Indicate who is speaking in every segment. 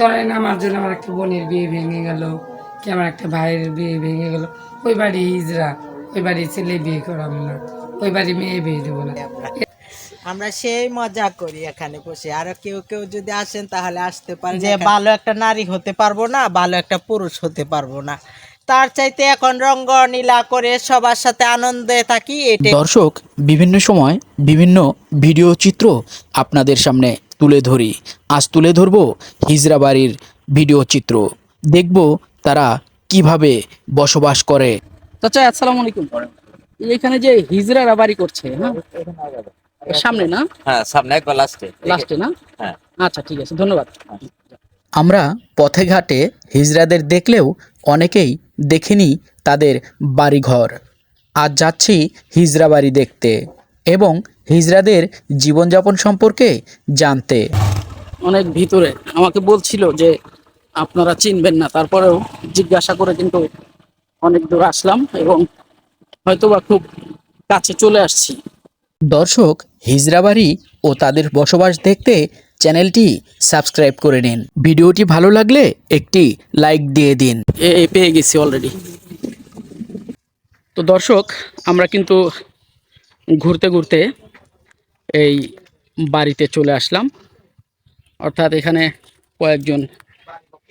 Speaker 1: ধরেন আমার জন্য আমার একটা বোনের বিয়ে ভেঙে গেল কি আমার একটা ভাইয়ের বিয়ে ভেঙে গেল ওই বাড়ি হিজড়া ওই বাড়ি ছেলে বিয়ে করাবো না ওই বাড়ি মেয়ে বিয়ে দেবো না।
Speaker 2: আমরা সেই মজা করি এখানে বসে। আর কেউ কেউ যদি আসেন তাহলে আসতে পারেন যে ভালো একটা নারী হতে পারব না ভালো একটা পুরুষ হতে পারব না। তার চাইতে এখন রঙ্গ নীলা করে সবার সাথে আনন্দে থাকি এটাই।
Speaker 3: দর্শক বিভিন্ন সময় বিভিন্ন ভিডিও চিত্র আপনাদের সামনে তুলে ধরি। আজ তুলে ধরব হিজরা বাড়ির ভিডিও চিত্র। দেখব তারা কীভাবে বসবাস করে।
Speaker 4: চাচা আসসালামু আলাইকুম। এখানে যে হিজরারা বাড়ি করছে হ্যাঁ? সামনে না?
Speaker 5: হ্যাঁ সামনে একবার লাস্টে।
Speaker 4: লাস্টে না?
Speaker 5: হ্যাঁ।
Speaker 4: আচ্ছা ঠিক আছে ধন্যবাদ।
Speaker 3: আমরা পথে ঘাটে হিজরাদের দেখলেও অনেকেই দেখিনি তাদের বাড়িঘর। আজ যাচ্ছি হিজড়া বাড়ি দেখতে এবং হিজড়াদের জীবনযাপন সম্পর্কে জানতে।
Speaker 4: অনেক ভিতরে আমাকে বলছিল যে আপনারা চিনবেন না। তারপরেও জিজ্ঞাসা করে কিন্তু অনেক দূর আসলাম এবং হয়তোবা খুব কাছে চলে আসছি।
Speaker 3: দর্শক হিজরাবাড়ি ও তাদের বসবাস দেখতে চ্যানেলটি সাবস্ক্রাইব করে নিন। ভিডিওটি ভালো লাগলে একটি লাইক দিয়ে দিন।
Speaker 4: এ এ পেয়ে গেছি অলরেডি তো দর্শক আমরা কিন্তু ঘুরতে ঘুরতে এই বাড়িতে চলে আসলাম। অর্থাৎ এখানে কয়েকজন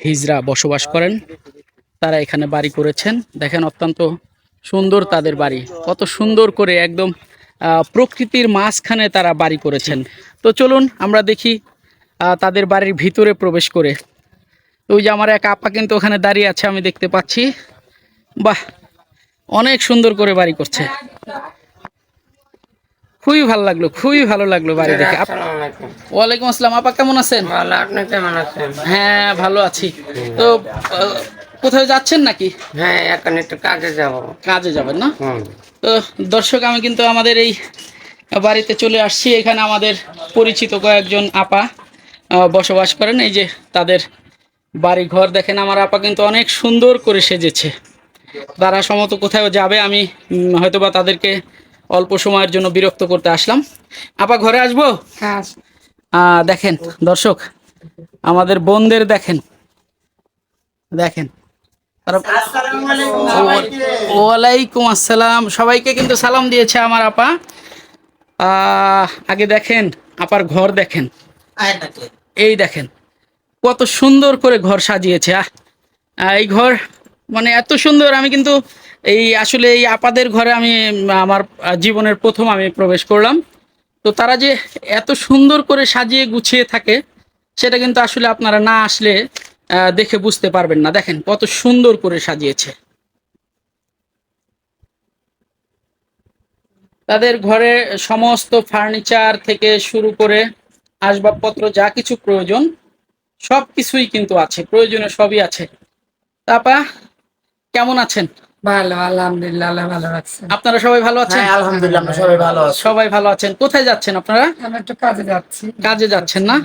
Speaker 4: হিজরা বসবাস করেন। তারা এখানে বাড়ি করেছেন। দেখেন অত্যন্ত সুন্দর তাদের বাড়ি। কত সুন্দর করে একদম প্রকৃতির মাঝখানে তারা বাড়ি করেছেন। তো চলুন আমরা দেখি তাদের বাড়ির ভিতরে প্রবেশ করে। ওই যে আমার এক আপা কিন্তু ওখানে দাঁড়িয়ে আছে, আমি দেখতে পাচ্ছি। বাহ! অনেক সুন্দর করে বাড়ি করছে। খুবই ভালো লাগল খুবই ভালো লাগল বাড়ি দেখে। ওয়ালাইকুম আসসালাম আপা কেমন আছেন?
Speaker 1: আপনি কেমন আছেন?
Speaker 4: হ্যাঁ ভালো আছি। তো কোথাও যাচ্ছেন নাকি?
Speaker 1: হ্যাঁ এখন একটু কাজে যাব।
Speaker 4: কাজে যাবেন না? তো দর্শক আমি কিন্তু আমাদের এই বাড়িতে চলে আসছি। এখানে আমাদের পরিচিত কয়েকজন আপা বসবাস করেন। এই যে তাদের বাড়ি ঘর দেখেন আমার আপা কিন্তু অনেক সুন্দর করে সেজেছে। তারা সমত কোথাও যাবে আমি হয়তোবা তাদেরকে অল্প সময়ের জন্য বিরক্ত করতে আসলাম। আপা ঘরে আসব?
Speaker 1: হ্যাঁ
Speaker 4: দেখেন দর্শক আমাদের বোনদের দেখেন। দেখেন। ওয়ালাইকুম আসসালাম। সবাইকে কিন্তু সালাম দিয়েছে আমার আপা। আহ, আগে দেখেন আপার ঘর দেখেন। এই দেখেন কত সুন্দর করে ঘর সাজিয়েছে আহ, এই ঘর মানে এত সুন্দর আমি কিন্তু এই আসলে এই আপাদের ঘরে আমি, আমার জীবনের প্রথম আমি প্রবেশ করলাম। তো তারা যে এত সুন্দর করে সাজিয়ে গুছিয়ে থাকে, সেটা কিন্তু আসলে আপনারা না আসলে দেখে বুঝতে পারবেন না। দেখেন কত সুন্দর করে সাজিয়েছে। তাদের ঘরে সমস্ত ফার্নিচার থেকে শুরু করে আসবাবপত্র, যা কিছু প্রয়োজন সব কিছুই কিন্তু আছে। প্রয়োজনীয় সবই আছে। তাপা, কেমন আছেন?
Speaker 1: ভালো আলহামদুলিল্লাহ আল্লাহ ভালো রাখছেন
Speaker 4: আপনারা সবাই ভালো আছেন?
Speaker 2: আলহামদুলিল্লাহ আমরা সবাই ভালো আছি।
Speaker 4: সবাই ভালো আছেন। কোথায় যাচ্ছেন আপনারা?
Speaker 1: আমি একটু কাজে যাচ্ছি।
Speaker 4: কাজে যাচ্ছেন না?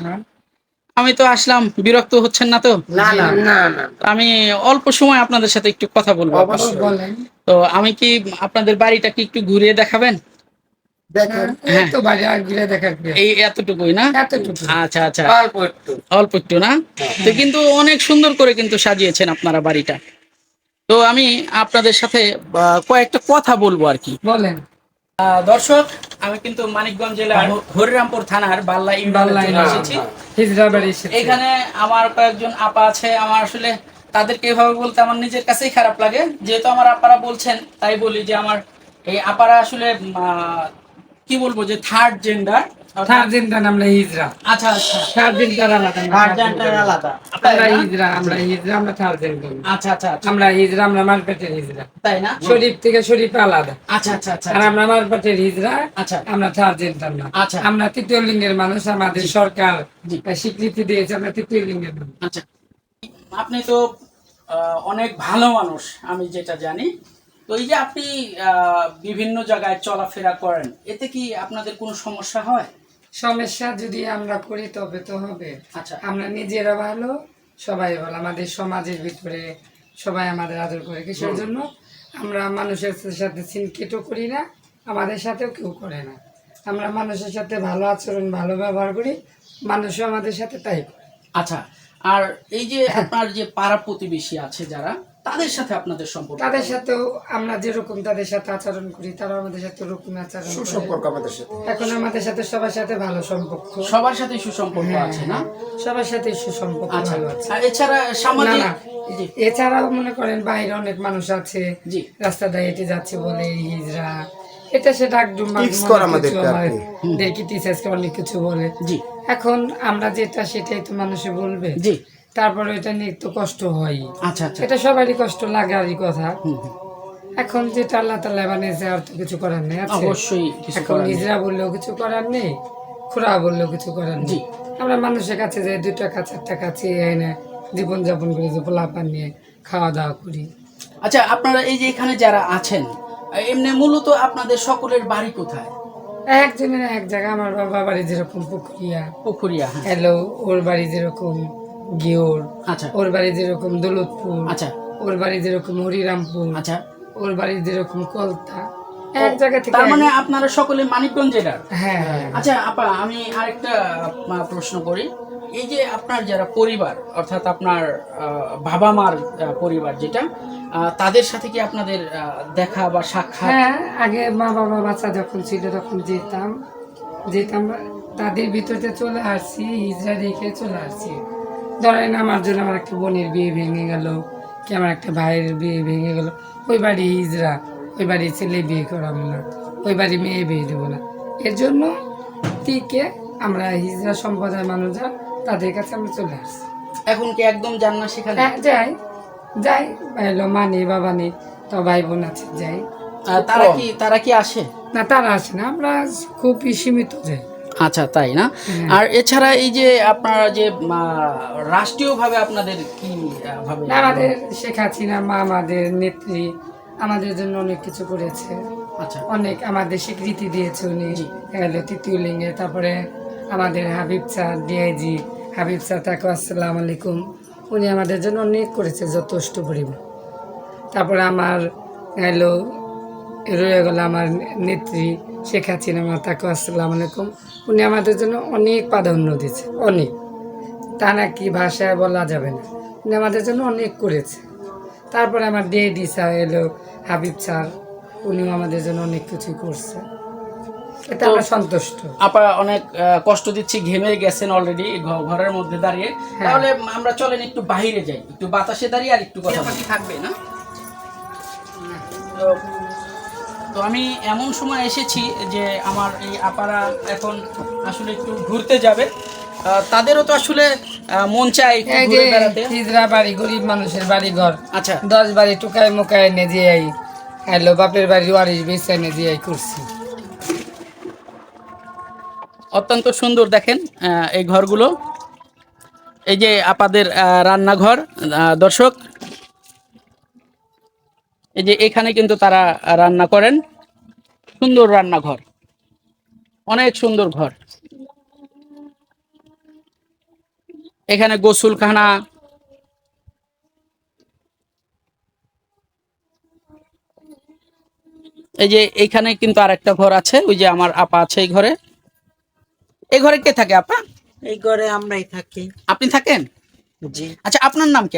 Speaker 4: আমি তো আসলাম বিরক্ত হচ্ছেন না তো?
Speaker 1: না না। না না।
Speaker 4: আমি অল্প সময় আপনাদের সাথে একটু কথা বলব।
Speaker 1: অবশ্যই বলেন।
Speaker 4: তো আমি কি আপনাদের বাড়িটা কি একটু ঘুরিয়ে দেখাবেন?
Speaker 1: দেখেন। এই
Speaker 4: এতটুকুই না? আচ্ছা আচ্ছা।
Speaker 1: অল্প একটু।
Speaker 4: অল্প একটু না? তো কিন্তু অনেক সুন্দর করে কিন্তু সাজিয়েছেন আপনারা বাড়িটা। তো আমি আপনাদের সাথে কয়েকটা কথা বলব আর কি।
Speaker 1: বলেন।
Speaker 4: দর্শক আমি কিন্তু মানিকগঞ্জ জেলার হরিরামপুর থানার বাল্লা এসেছি। এখানে আমার কয়েকজন আপা আছে। আমার আসলে তাদেরকে এভাবে বলতে আমার নিজের কাছেই খারাপ লাগে। যেহেতু আমার আপারা বলছেন তাই বলি যে আমার এই আপারা আসলে কি বলব যে থার্ড জেন্ডার
Speaker 1: জেন্ডার আমরা হিজড়া
Speaker 4: আচ্ছা আচ্ছা।
Speaker 1: আলাদা।
Speaker 2: আলাদা।
Speaker 1: আমরা হিজড়া আমরা হিজড়া আমরা থার্ড জেন্ডার
Speaker 4: আচ্ছা আচ্ছা আচ্ছা।
Speaker 1: আমরা হিজড়া আমরা হিজড়া
Speaker 4: তাই না?
Speaker 1: শরীফ থেকে শরীফ আলাদা।
Speaker 4: আচ্ছা আচ্ছা আচ্ছা
Speaker 1: আর আমরা মারপেটের হিজড়া
Speaker 4: আচ্ছা।
Speaker 1: আমরা না।
Speaker 4: আচ্ছা।
Speaker 1: আমরা তৃতীয় লিঙ্গের মানুষ আমাদের সরকার স্বীকৃতি দিয়েছে আমরা তৃতীয় লিঙ্গের মানুষ।
Speaker 4: আচ্ছা। আপনি তো আহ, অনেক ভালো মানুষ আমি যেটা জানি। তো এই যে আপনি আহ, বিভিন্ন জায়গায় চলাফেরা করেন এতে কি আপনাদের কোনো সমস্যা হয়?
Speaker 1: সমস্যা যদি আমরা করি তবে তো হবে।
Speaker 4: আচ্ছা।
Speaker 1: আমরা নিজেরা ভালো সবাই ভালো। আমাদের সমাজের ভিতরে সবাই আমাদের আদর করে। কিসের জন্য? আমরা মানুষের সাথে সিনকেটও করি না আমাদের সাথেও কেউ করে না। আমরা মানুষের সাথে ভালো আচরণ ভালো ব্যবহার করি মানুষও আমাদের সাথে তাই করে।
Speaker 4: আচ্ছা আর এই যে আপনার যে পাড়া প্রতিবেশী আছে যারা তাদের সাথে আপনাদের সম্পর্ক
Speaker 1: তাদের সাথেও আমরা যেরকম তাদের সাথে আচরণ করি তারাও আমাদের সাথে ওরকম আচরণ
Speaker 5: সুসম্পর্ক আমাদের সাথে।
Speaker 1: এখন আমাদের সাথে সবার সাথে ভালো সম্পর্ক।
Speaker 4: সবার সাথে সুসম্পর্ক
Speaker 1: হ্যাঁ,
Speaker 4: আছে না?
Speaker 1: সবার সাথে সুসম্পর্ক
Speaker 4: আচ্ছা।
Speaker 1: ভালো আছে।
Speaker 4: আর এছাড়া সামাজিক
Speaker 1: এছাড়াও মনে করেন বাইরে অনেক মানুষ আছে
Speaker 4: জি।
Speaker 1: রাস্তা দিয়ে হেঁটে যাচ্ছে বলে হিজড়া। এটা সেটা একদম। দেখি টিচার্সকে অনেক কিছু বলে।
Speaker 4: জি।
Speaker 1: এখন আমরা যেটা সেটাই তো মানুষে বলবে।
Speaker 4: জি।
Speaker 1: তারপরে এটা নিয়ে একটু কষ্ট হয়।
Speaker 4: আচ্ছা আচ্ছা।
Speaker 1: এটা সবারই কষ্ট লাগারই কথা।
Speaker 4: হুম, হুম।
Speaker 1: এখন যেটা আল্লাহ তালা বানিয়েছে আর তো কিছু করার নেই
Speaker 4: অবশ্যই
Speaker 1: এখন নিজেরা বললেও কিছু করার নেই খুড়া বললেও কিছু করার নেই। আমরা মানুষের কাছে যে দুই টাকা চার টাকা চেয়ে এনে জীবনযাপন করি যে পোলাপান নিয়ে খাওয়া দাওয়া করি।
Speaker 4: আচ্ছা আপনারা এই যে এখানে যারা আছেন এমনি মূলত আপনাদের সকলের বাড়ি কোথায়?
Speaker 1: একজনের এক জায়গায় আমার বাবা বাড়ি যেরকম পুকুরিয়া।
Speaker 4: পুকুরিয়া হ্যাঁ।
Speaker 1: হ্যালো ওর বাড়ি যেরকম। গিওর
Speaker 4: আচ্ছা।
Speaker 1: ওর বাড়ি যেরকম দৌলতপুর
Speaker 4: আচ্ছা।
Speaker 1: ওর বাড়ি যেরকম হরিরামপুর
Speaker 4: আচ্ছা।
Speaker 1: ওর বাড়ি যেরকম কলতা। এক জায়গা থেকে
Speaker 4: তার মানে আপনারা সকলে মানিকগঞ্জ জেলার
Speaker 1: হ্যাঁ হ্যাঁ।
Speaker 4: আচ্ছা আপা আমি আরেকটা প্রশ্ন করি। এই যে আপনার যারা পরিবার অর্থাৎ আপনার বাবা মার পরিবার যেটা তাদের সাথে কি আপনাদের দেখা বা সাক্ষাৎ?
Speaker 1: হ্যাঁ আগে মা বাবা বাচ্চা যখন ছিল তখন যেতাম। যেতাম তাদের ভিতরে চলে আসছি হিজড়া রেখে চলে আসছি। ধরেন আমার জন্য আমার একটা বোনের বিয়ে ভেঙে গেল কি আমার একটা ভাইয়ের বিয়ে ভেঙে গেল ওই বাড়ি হিজড়া ওই বাড়ি ছেলে বিয়ে করাবো না ওই বাড়ি মেয়ে বিয়ে দেবো না। এর জন্য টিকে আমরা হিজরা সম্প্রদায়ের মানুষরা তাদের কাছে আমরা চলে আসছি।
Speaker 4: এখন কি একদম যান না সেখানে?
Speaker 1: হ্যাঁ যাই যাই এলো মা নেই বাবা নেই তো ভাই বোন আছে যাই।
Speaker 4: তারা কি তারা কি আসে?
Speaker 1: না তারা আসে না আমরা খুবই সীমিত যাই।
Speaker 4: আচ্ছা তাই না? আর এছাড়া এই যে আপনারা যে রাষ্ট্রীয়ভাবে আপনাদের কি ভাবে
Speaker 1: না, আমাদের শেখ হাসিনা মা আমাদের নেত্রী আমাদের জন্য অনেক কিছু করেছে।
Speaker 4: আচ্ছা।
Speaker 1: অনেক আমাদের স্বীকৃতি দিয়েছে উনি। তৃতীয় লিঙ্গে তারপরে আমাদের Habib sir DIG Habib sir তাকে আসসালাম আলাইকুম। উনি আমাদের জন্য অনেক করেছে যথেষ্ট পরিমাণ। তারপরে আমার এলো রয়ে গেল আমার নেত্রী শেখ হাসিনা মা তাকে আসসালাম আলাইকুম। উনি আমাদের জন্য অনেক প্রাধান্য দিয়েছে অনেক। তা নাকি ভাষায় বলা যাবে না। উনি আমাদের জন্য অনেক করেছে। তারপরে আমার ডেডি স্যার এলো হাবিব স্যার উনিও আমাদের জন্য অনেক কিছুই করছে। এটা আমরা সন্তুষ্ট।
Speaker 4: আপা অনেক কষ্ট দিচ্ছি ঘেমে গেছেন অলরেডি ঘরের মধ্যে দাঁড়িয়ে।
Speaker 1: হ্যাঁ।
Speaker 4: তাহলে আমরা চলেন একটু বাইরে যাই একটু বাতাসে দাঁড়িয়ে আর একটু কথা। থাকবে না? তো- আমি এমন সময় এসেছি যে আমার এই আপারা এখন আসলে একটু ঘুরতে যাবে। তাদেরও তো আসলে মন
Speaker 1: হিজরা বাড়ি গরিব মানুষের বাড়ি ঘর
Speaker 4: আচ্ছা।
Speaker 1: দশ বাড়ি টুকায় মুকায় এনে দিয়ে আই। হ্যালো বাপের বাড়ি ওয়ারিশ বেছে এনে দিয়ে আই করছি।
Speaker 4: অত্যন্ত সুন্দর দেখেন আহ, এই ঘরগুলো। এই যে আপাদের আহ, রান্নাঘর আহ, দর্শক এই যে এখানে কিন্তু তারা রান্না করেন। সুন্দর রান্নাঘর। অনেক সুন্দর ঘর। এখানে গোসলখানা। এই যে এখানে কিন্তু আর একটা ঘর আছে ওই যে আমার আপা আছে এই ঘরে। এই ঘরে কে থাকে আপা?
Speaker 2: এই ঘরে আমরাই থাকি।
Speaker 4: আপনি থাকেন?
Speaker 2: জি।
Speaker 4: আচ্ছা আপনার নাম কি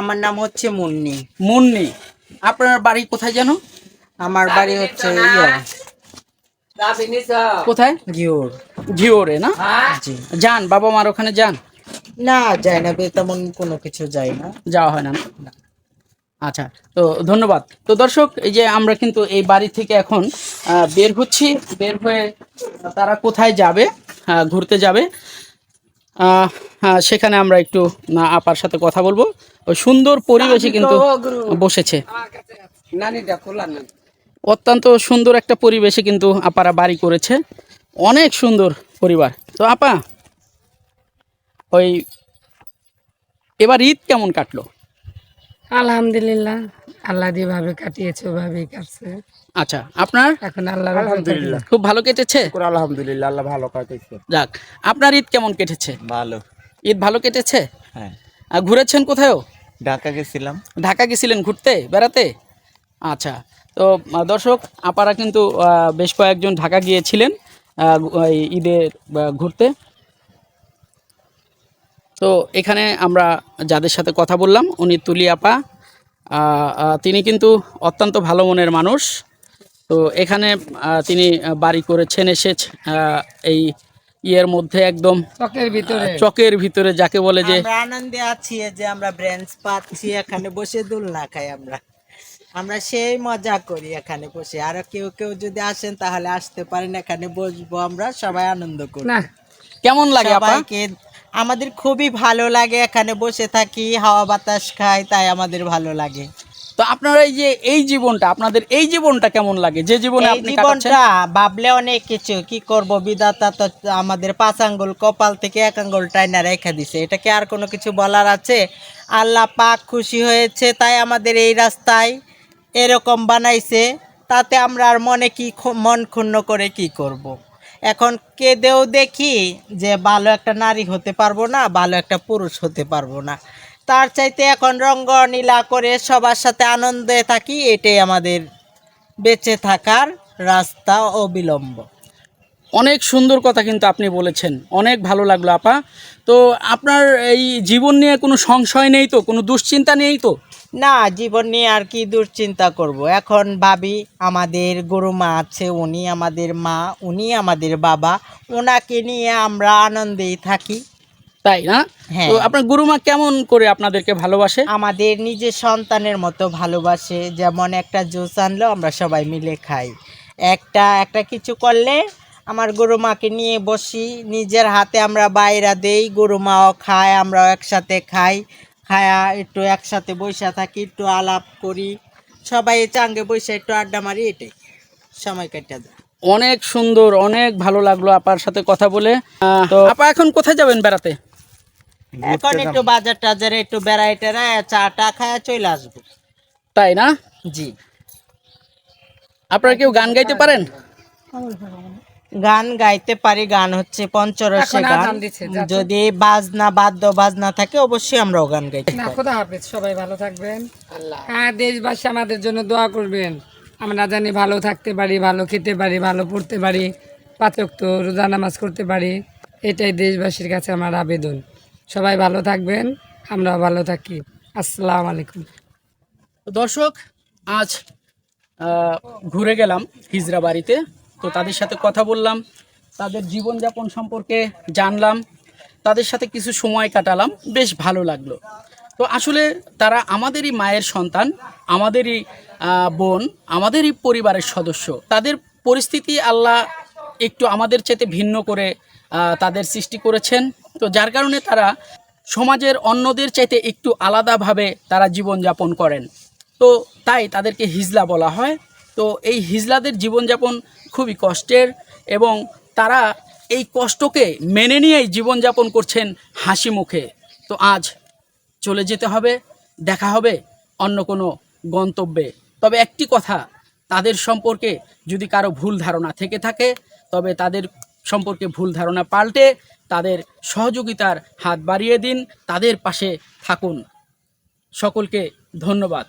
Speaker 2: আমার নাম হচ্ছে মুন্নি।
Speaker 4: মুন্নি। আপনার বাড়ি কোথায় যেন
Speaker 2: আমার বাড়ি হচ্ছে ইয়া।
Speaker 4: কোথায়?
Speaker 2: গিওর
Speaker 4: ঘিওরে না?
Speaker 2: জি।
Speaker 4: যান বাবা মার ওখানে যান।
Speaker 2: না যায় না তেমন কোনো কিছু যায় না।
Speaker 4: যাওয়া হয় না? আচ্ছা তো ধন্যবাদ। তো দর্শক এই যে আমরা কিন্তু এই বাড়ি থেকে এখন আহ, বের হচ্ছি। বের হয়ে তারা কোথায় যাবে ঘুরতে যাবে সেখানে আমরা একটু আপার সাথে কথা বলব। সুন্দর পরিবেশে কিন্তু বসেছে। অত্যন্ত সুন্দর একটা পরিবেশে কিন্তু আপারা বাড়ি করেছে। অনেক সুন্দর পরিবার। তো আপা ওই এবার ঈদ কেমন কাটলো?
Speaker 1: আলহামদুলিল্লাহ আল্লাহ যেভাবে কাটিয়েছে ওভাবেই কাটছে।
Speaker 4: আচ্ছা আপনার?
Speaker 1: এখন আল্লাহ
Speaker 5: আলহামদুলিল্লাহ।
Speaker 4: খুব ভালো কেটেছে?
Speaker 5: আলহামদুলিল্লাহ আল্লাহ ভালো কাটাইছে
Speaker 4: যাক আপনার ঈদ কেমন কেটেছে?
Speaker 6: ভালো।
Speaker 4: ঈদ ভালো কেটেছে?
Speaker 6: হ্যাঁ।
Speaker 4: ঘুরেছেন কোথাও
Speaker 6: ঢাকা গেছিলাম।
Speaker 4: ঢাকা গেছিলেন ঘুরতে বেড়াতে? আচ্ছা তো দর্শক আপারা কিন্তু বেশ কয়েকজন ঢাকা গিয়েছিলেন ঈদের ঘুরতে। তো এখানে আমরা যাদের সাথে কথা বললাম উনি তুলি আপা তিনি কিন্তু অত্যন্ত ভালো মনের মানুষ। তো এখানে তিনি বাড়ি করেছেন এসে এই ইয়ের মধ্যে একদম
Speaker 1: চকের ভিতরে।
Speaker 4: চকের ভিতরে যাকে বলে যে
Speaker 2: আমরা আনন্দে আছি যে আমরা ব্রেঞ্চ পাচ্ছি এখানে বসে দোলনা খাই আমরা। আমরা সেই মজা করি এখানে বসে। আর কেউ কেউ যদি আসেন তাহলে আসতে পারেন এখানে বসবো আমরা সবাই আনন্দ করি।
Speaker 4: কেমন লাগে আপা?
Speaker 2: সবাইকে আমাদের খুবই ভালো লাগে এখানে বসে থাকি হাওয়া বাতাস খাই তাই আমাদের ভালো লাগে।
Speaker 4: তো আপনার এই যে এই জীবনটা আপনাদের এই জীবনটা কেমন লাগে? যে জীবনে আপনি কাটাচ্ছেন?
Speaker 2: জীবনটা ভাবলে অনেক কিছু। কি করব বিধাতা তো আমাদের পাঁচ আঙ্গুল কপাল থেকে এক আঙ্গুল টাইনা রেখে দিছে। এটা কি আর কোনো কিছু বলার আছে? আল্লাহ পাক খুশি হয়েছে তাই আমাদের এই রাস্তায় এরকম বানাইছে তাতে আমরা আর মনে কি মন ক্ষুণ্ণ করে কি করব। এখন কেঁদেও দেখি যে ভালো একটা নারী হতে পারব না ভালো একটা পুরুষ হতে পারব না। তার চাইতে এখন রঙ্গ নীলা করে সবার সাথে আনন্দে থাকি এটাই আমাদের বেঁচে থাকার রাস্তা অবিলম্ব
Speaker 4: অনেক সুন্দর কথা কিন্তু আপনি বলেছেন অনেক ভালো লাগল আপা। তো আপনার এই জীবন নিয়ে কোনো সংশয় নেই তো? কোনো দুশ্চিন্তা নেই তো?
Speaker 2: না জীবন নিয়ে আর কি দুশ্চিন্তা করব। এখন ভাবি আমাদের গুরুমা আছে উনি আমাদের মা উনি আমাদের বাবা ওনাকে নিয়ে আমরা আনন্দেই থাকি।
Speaker 4: তাই না?
Speaker 2: হ্যাঁ।
Speaker 4: তো আপনার গুরুমা কেমন করে আপনাদেরকে ভালোবাসে?
Speaker 2: আমাদের নিজের সন্তানের মতো ভালোবাসে। যেমন একটা জুস আনলো আমরা সবাই মিলে খাই। একটা একটা কিছু করলে আমার গরুমাকে নিয়ে বসি। নিজের হাতে আমরা বাইরা দেই গরুমাও খায় আমরাও একসাথে খাই। খায়া একটু একসাথে বসে থাকি একটু আলাপ করি। সবাই চাঙ্গে বসে একটু আড্ডা মারি এটাই। সময় কাটা দেয়
Speaker 4: অনেক সুন্দর অনেক ভালো লাগল আপার সাথে কথা বলে। তো আপা এখন কোথায় যাবেন বেড়াতে?
Speaker 2: এখন একটু বাজার টাজারে একটু বেড়াই টেড়ায় চা টা খায়া চলে আসব।
Speaker 4: তাই না?
Speaker 2: জি।
Speaker 4: আপনারা কেউ গান গাইতে পারেন?
Speaker 2: গান গাইতে পারি গান হচ্ছে পঞ্চরসে গান। যদি বাজনা বাদ্য বাজনা থাকে অবশ্যই আমরাও গান গাইতে
Speaker 1: না খোদা হাফেজ সবাই ভালো থাকবেন। হ্যাঁ দেশবাসী আমাদের জন্য দোয়া করবেন। আমরা জানি ভালো থাকতে পারি ভালো খেতে পারি ভালো পড়তে পারি পাচক তো রোজা নামাজ করতে পারি। এটাই দেশবাসীর কাছে আমার আবেদন। সবাই ভালো থাকবেন, আমরাও ভালো থাকি। আসসালামু আলাইকুম।
Speaker 4: দর্শক, আজ ঘুরে গেলাম হিজরা বাড়িতে। তো তাদের সাথে কথা বললাম, তাদের জীবনযাপন সম্পর্কে জানলাম, তাদের সাথে কিছু সময় কাটালাম, বেশ ভালো লাগল। তো আসলে তারা আমাদেরই মায়ের সন্তান, আমাদেরই বোন, আমাদেরই পরিবারের সদস্য। তাদের পরিস্থিতি আল্লাহ একটু আমাদের চেতে ভিন্ন করে তাদের সৃষ্টি করেছেন। তো যার কারণে তারা সমাজের অন্যদের চাইতে একটু আলাদাভাবে তারা জীবনযাপন করেন। তো তাই তাদেরকে হিজলা বলা হয়। তো এই হিজলাদের জীবনযাপন খুবই কষ্টের এবং তারা এই কষ্টকে মেনে নিয়েই জীবনযাপন করছেন হাসি মুখে। তো আজ চলে যেতে হবে, দেখা হবে অন্য কোনো গন্তব্যে। তবে একটি কথা, তাদের সম্পর্কে যদি কারও ভুল ধারণা থেকে থাকে, তবে তাদের সম্পর্কে ভুল ধারণা পাল্টে তাদের সহযোগিতার হাত বাড়িয়ে দিন তাদের পাশে থাকুন। সকলকে ধন্যবাদ।